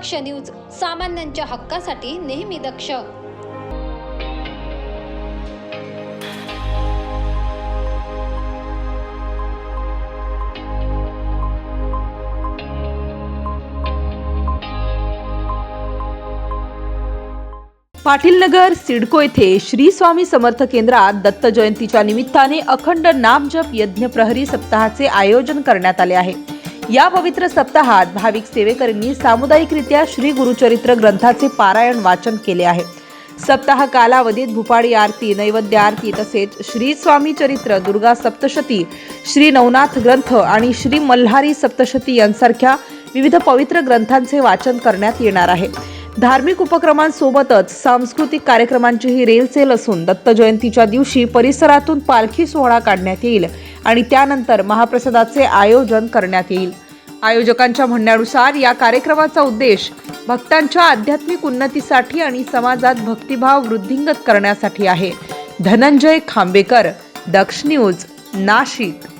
दक्ष news सामान्यांच्या हक्कासाठी नेहमी दक्ष. पाटील नगर सिडको येथे श्री स्वामी समर्थ केंद्रात दत्त जयंतीच्या निमित्ताने अखंड नामजप यज्ञ प्रहरी सप्ताहाचे आयोजन करण्यात आले आहे. या पवित्र सप्ताहात भाविक सेवेकरींनी सामुदायिकरित्या श्री गुरुचरित्र ग्रंथाचे पारायण वाचन केले आहे. सप्ताह कालावधीत भुपाळी आरती नैवेद्य आरती तसेच श्री स्वामी चरित्र दुर्गा सप्तशती श्री नवनाथ ग्रंथ आणि श्री मल्हारी सप्तशती यांसारख्या विविध पवित्र ग्रंथांचे वाचन करण्यात येणार आहे. धार्मिक उपक्रमांसोबतच सांस्कृतिक कार्यक्रमांचीही रेलचेल असून दत्त जयंतीच्या दिवशी परिसरातून पालखी सोहळा काढण्यात येईल आणि त्यानंतर महाप्रसादाचे आयोजन करण्यात येईल. आयोजकांच्या म्हणण्यानुसार या कार्यक्रमाचा उद्देश भक्तांच्या आध्यात्मिक उन्नतीसाठी आणि समाजात भक्तिभाव वृद्धिंगत करण्यासाठी आहे. धनंजय खांबेकर दक्ष न्यूज नाशिक.